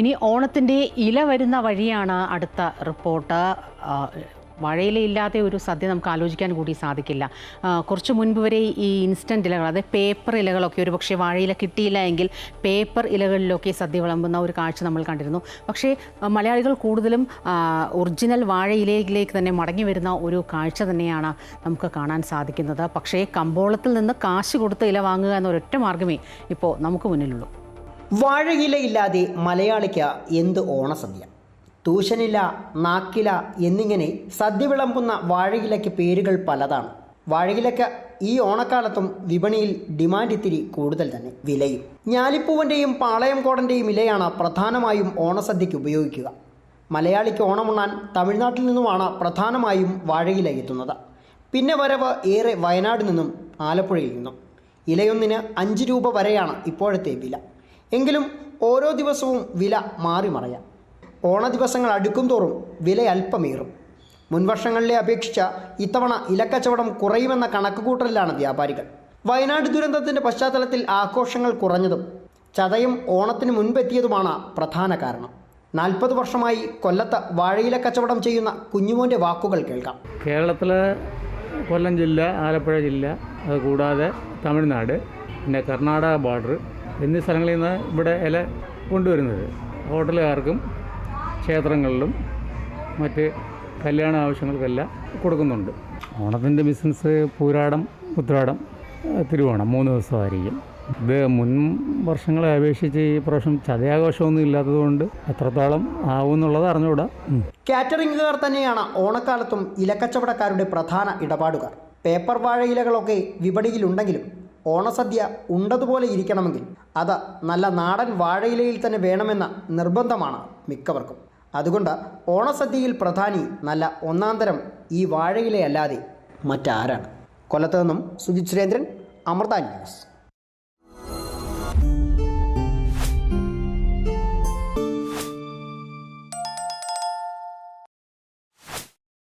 ഇനി ഓണത്തിന്റെ ഇല വരുന്ന വഴിയാണ് അടുത്ത റിപ്പോർട്ട്. വാഴയിലയില്ലാതെ ഒരു സദ്യ നമുക്ക് ആലോചിക്കാൻ കൂടി സാധിക്കില്ല. കുറച്ച് മുൻപ് വരെ ഈ ഇൻസ്റ്റന്റ് ഇലകൾ അതായത് പേപ്പർ ഇലകളൊക്കെ ഒരു പക്ഷേ വാഴയില കിട്ടിയില്ല എങ്കിൽ പേപ്പർ ഇലകളിലൊക്കെ സദ്യ വിളമ്പുന്ന ഒരു കാഴ്ച നമ്മൾ കണ്ടിരുന്നു. പക്ഷേ മലയാളികൾ കൂടുതലും ഒറിജിനൽ വാഴയിലയിലേക്ക് തന്നെ മടങ്ങി വരുന്ന ഒരു കാഴ്ച തന്നെയാണ് നമുക്ക് കാണാൻ സാധിക്കുന്നത്. പക്ഷേ കമ്പോളത്തിൽ നിന്ന് കാശ് കൊടുത്ത് ഇല വാങ്ങുക എന്നൊരൊറ്റ മാർഗമേ ഇപ്പോൾ നമുക്ക് മുന്നിലുള്ളൂ. വാഴയിലയില്ലാതെ മലയാളിക്ക് എന്ത് ഓണസദ്യ? തൂശനില നാക്കില എന്നിങ്ങനെ സദ്യ വിളമ്പുന്ന വാഴയിലയ്ക്ക് പേരുകൾ പലതാണ്. വാഴയിലയ്ക്ക് ഈ ഓണക്കാലത്തും വിപണിയിൽ ഡിമാൻഡ് ഇത്തിരി കൂടുതൽ തന്നെ വിലയും. ഞാലിപ്പൂവന്റെയും പാളയംകോടന്റെയും ഇലയാണ് പ്രധാനമായും ഓണസദ്യയ്ക്ക് ഉപയോഗിക്കുക. മലയാളിക്ക് ഓണമുണ്ണാൻ തമിഴ്നാട്ടിൽ നിന്നുമാണ് പ്രധാനമായും വാഴയില എത്തുന്നത്. പിന്നെ വരവ് ഏറെ വയനാട് നിന്നും ആലപ്പുഴയിൽ നിന്നും. ഇലയൊന്നിന് അഞ്ച് രൂപ വരെയാണ് ഇപ്പോഴത്തെ വില. എങ്കിലും ഓരോ ദിവസവും വില മാറി മറയാം. ഓണ ദിവസങ്ങൾ അടുക്കും തോറും വില അല്പമേറും. മുൻവർഷങ്ങളിലെ അപേക്ഷിച്ച ഇത്തവണ ഇലക്കച്ചവടം കുറയുമെന്ന കണക്കുകൂട്ടലിലാണ് വ്യാപാരികൾ. വയനാട് ദുരന്തത്തിന്റെ പശ്ചാത്തലത്തിൽ ആഘോഷങ്ങൾ കുറഞ്ഞതും ചതയം ഓണത്തിന് മുൻപെത്തിയതുമാണ് പ്രധാന കാരണം. നാൽപ്പത് വർഷമായി കൊല്ലത്ത് വാഴയില കച്ചവടം ചെയ്യുന്ന കുഞ്ഞുമോന്റെ വാക്കുകൾ കേൾക്കാം. കേരളത്തിലെ കൊല്ലം ജില്ല ആലപ്പുഴ ജില്ല അത് കൂടാതെ തമിഴ്നാട് പിന്നെ കർണാടക ബോർഡർ എന്നീ സ്ഥലങ്ങളിൽ നിന്ന് ഇവിടെ ഇല കൊണ്ടുവരുന്നത്. ഹോട്ടലുകാർക്കും ക്ഷേത്രങ്ങളിലും മറ്റ് കല്യാണ ആവശ്യങ്ങൾക്കെല്ലാം കൊടുക്കുന്നുണ്ട്. ഓണത്തിന്റെ ബിസിനസ് പൂരാടം ഉത്രാടം തിരുവോണം മൂന്ന് ദിവസമായിരിക്കും. ഇത് മുൻ വർഷങ്ങളെ അപേക്ഷിച്ച് ഈ പ്രാവശ്യം ചതയാഘോഷമൊന്നും ഇല്ലാത്തതുകൊണ്ട് എത്രത്തോളം ആവും എന്നുള്ളത് അറിഞ്ഞുകൂടാ. കാറ്ററിംഗുകാർ തന്നെയാണ് ഓണക്കാലത്തും ഇലക്കച്ചവടക്കാരുടെ പ്രധാന ഇടപാടുകാർ. പേപ്പർ വാഴയിലകളൊക്കെ വിപണിയിലുണ്ടെങ്കിലും ഓണസദ്യ ഉണ്ടതുപോലെ ഇരിക്കണമെങ്കിൽ അത് നല്ല നാടൻ വാഴയിലയിൽ തന്നെ വേണമെന്ന നിർബന്ധമാണ് മിക്കവർക്കും. അതുകൊണ്ട് ഓണസദ്യയിൽ പ്രധാനി നല്ല ഒന്നാന്തരം ഈ വാഴയിലയല്ലാതെ മറ്റാരാണ്? കൊല്ലത്തു നിന്നും സുജിത് സുരേന്ദ്രൻ അമൃത ന്യൂസ്.